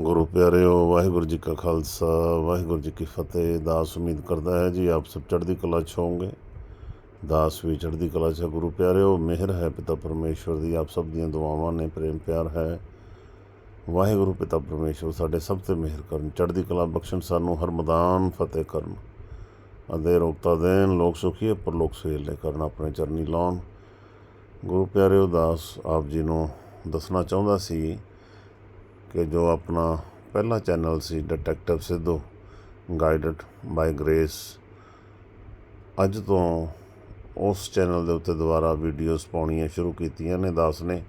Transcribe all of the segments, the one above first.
ਗੁਰੂ ਪਿਆਰਿਓ, ਵਾਹਿਗੁਰੂ ਜੀ ਕਾ ਖਾਲਸਾ, ਵਾਹਿਗੁਰੂ ਜੀ ਕੀ ਫਤਿਹ। ਦਾਸ ਉਮੀਦ ਕਰਦਾ ਹੈ ਜੀ ਆਪ ਸਭ ਚੜ੍ਹਦੀ ਕਲਾ 'ਚ ਹੋਵੋਗੇ। ਦਾਸ ਵੀ ਚੜ੍ਹਦੀ ਕਲਾ 'ਚ ਹੈ। ਗੁਰੂ ਪਿਆਰਿਓ। ਮਿਹਰ ਹੈ ਪਿਤਾ ਪਰਮੇਸ਼ਵਰ ਦੀ। ਆਪ ਸਭ ਦੀਆਂ ਦੁਆਵਾਂ ਨੇ ਪ੍ਰੇਮ ਪਿਆਰ ਹੈ। ਵਾਹਿਗੁਰੂ ਪਿਤਾ ਪਰਮੇਸ਼ਵਰ ਸਾਡੇ ਸਭ ਤੇ ਮਿਹਰ ਕਰਨ। ਚੜ੍ਹਦੀ ਕਲਾ ਬਖਸ਼ਣ ਸਾਨੂੰ ਹਰ ਮੈਦਾਨ ਫਤਿਹ ਕਰਨ। ਅਦੇ ਰੋਕਤਾ ਦੇਣ, ਲੋਕ ਸੁਖੀ ਪਰਲੋਕ ਸੁਹੇਲੇ ਕਰਨ ਆਪਣੇ ਚਰਨੀ ਲਾਉਣ। ਗੁਰੂ ਪਿਆਰਿਓ, ਦਾਸ ਆਪ ਜੀ ਨੂੰ ਦੱਸਣਾ ਚਾਹੁੰਦਾ ਸੀ ਕਿ ਜੋ ਆਪਣਾ ਪਹਿਲਾ channel C detective Sidhu guided by grace ਅੱਜ ਤੋਂ ਉਸ ਚੈਨਲ ਦੇ ਉੱਤੇ ਦੁਬਾਰਾ ਵੀਡੀਓਜ਼ ਪਾਉਣੀਆਂ ਸ਼ੁਰੂ ਕੀਤੀਆਂ ਨੇ, ਦਾਸ ਨੇ,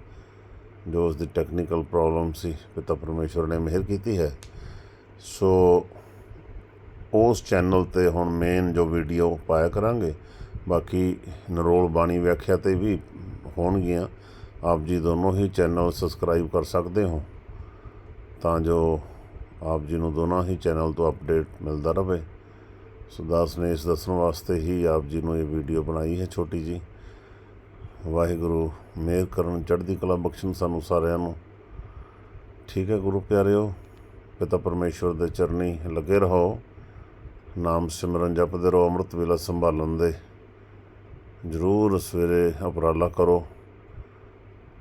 ਜੋ ਉਸ ਦੀ ਟੈਕਨੀਕਲ ਪ੍ਰੋਬਲਮ ਸੀ, ਪਿਤਾ ਪਰਮੇਸ਼ਵਰ ਨੇ ਮਿਹਰ ਕੀਤੀ ਹੈ। ਸੋ ਉਸ ਚੈਨਲ ਤੇ ਹੁਣ ਮੇਨ ਜੋ ਵੀਡੀਓ ਪਾਇਆ ਕਰਾਂਗੇ, ਬਾਕੀ ਨਰੋਲ ਬਾਣੀ ਵਿਆਖਿਆ ਤੇ ਵੀ ਹੋਣਗੀਆਂ। ਆਪ ਜੀ ਦੋਨੋਂ ਹੀ ਚੈਨਲ ਸਬਸਕ੍ਰਾਈਬ ਕਰ ਸਕਦੇ ਹੋ। ਤਾਂ ਜੋ ਆਪ ਜੀ ਨੂੰ ਦੋਨਾਂ ਹੀ ਚੈਨਲ ਤੋਂ ਅਪਡੇਟ ਮਿਲਦਾ ਰਹੇ। ਸੋ ਦਾਸ ਨੇ ਇਸ ਦੱਸਣ ਵਾਸਤੇ ਹੀ ਆਪ ਜੀ ਨੂੰ ਇਹ ਵੀਡੀਓ ਬਣਾਈ ਹੈ ਛੋਟੀ ਜੀ ਵਾਹਿਗੁਰੂ, ਮਿਹਰ ਕਰਨ, ਚੜ੍ਹਦੀ ਕਲਾ ਬਖਸ਼ਣ ਸਾਨੂੰ ਸਾਰਿਆਂ ਨੂੰ। ਠੀਕ ਹੈ ਗੁਰੂ ਪਿਆਰਿਓ, ਪਿਤਾ ਪਰਮੇਸ਼ਵਰ ਦੇ ਚਰਨੀ ਲੱਗੇ ਰਹੋ। ਨਾਮ ਸਿਮਰਨ ਜਪਦੇ ਰਹੋ, ਅੰਮ੍ਰਿਤ ਵੇਲਾ ਸੰਭਾਲਣ ਦੇ। ਜ਼ਰੂਰ ਸਵੇਰੇ ਉਪਰਾਲਾ ਕਰੋ।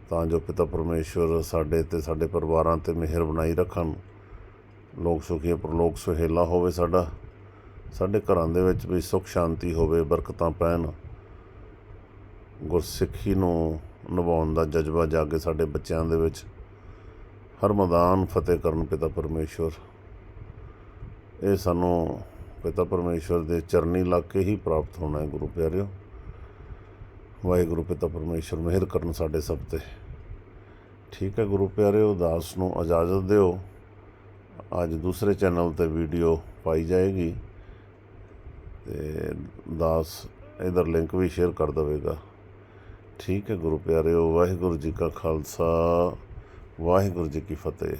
ਤਾਂ ਜੋ ਪਿਤਾ ਪਰਮੇਸ਼ਵਰ ਸਾਡੇ ਤੇ, ਸਾਡੇ ਪਰਿਵਾਰਾਂ ਤੇ ਮਿਹਰ ਬਣਾਈ ਰੱਖਣ। ਲੋਕ ਸੁਖੀ, ਪਰਲੋਕ ਸੁਹੇਲਾ ਹੋਵੇ ਸਾਡਾ। ਸਾਡੇ ਘਰਾਂ ਦੇ ਵਿੱਚ ਵੀ ਸੁਖ ਸ਼ਾਂਤੀ ਹੋਵੇ, ਬਰਕਤਾਂ ਪੈਣ। ਗੁਰਸਿੱਖੀ ਨੂੰ ਨਿਭਾਉਣ ਦਾ ਜਜ਼ਬਾ ਜਾਗੇ ਸਾਡੇ ਬੱਚਿਆਂ ਦੇ ਵਿੱਚ। ਹਰ ਮੈਦਾਨ ਫਤਿਹ ਕਰਨ ਪਿਤਾ ਪਰਮੇਸ਼ਵਰ। ਇਹ ਸਾਨੂੰ ਪਿਤਾ ਪਰਮੇਸ਼ਵਰ ਦੇ ਚਰਨੀ ਲੱਗ ਕੇ ਹੀ ਪ੍ਰਾਪਤ ਹੋਣਾ ਹੈ ਗੁਰੂ ਪਿਆਰਿਓ। ਵਾਹਿਗੁਰੂ ਪਿਤਾ ਪਰਮੇਸ਼ਵਰ, ਮਿਹਰ ਕਰਨ ਸਾਡੇ ਸਭ ਤੇ। ਠੀਕ ਹੈ ਗੁਰੂ ਪਿਆਰਿਓ, ਦਾਸ ਨੂੰ ਇਜਾਜ਼ਤ ਦਿਓ। ਅੱਜ ਦੂਸਰੇ ਚੈਨਲ ਤੇ ਵੀਡੀਓ ਪਾਈ ਜਾਏਗੀ। ਤੇ ਦਾਸ ਇਧਰ ਲਿੰਕ ਵੀ ਸ਼ੇਅਰ ਕਰ ਦੇਵੇਗਾ। ਠੀਕ ਹੈ ਗੁਰੂ ਪਿਆਰਿਓ, ਵਾਹਿਗੁਰੂ ਜੀ ਕਾ ਖਾਲਸਾ, ਵਾਹਿਗੁਰੂ ਜੀ ਕੀ ਫਤਿਹ।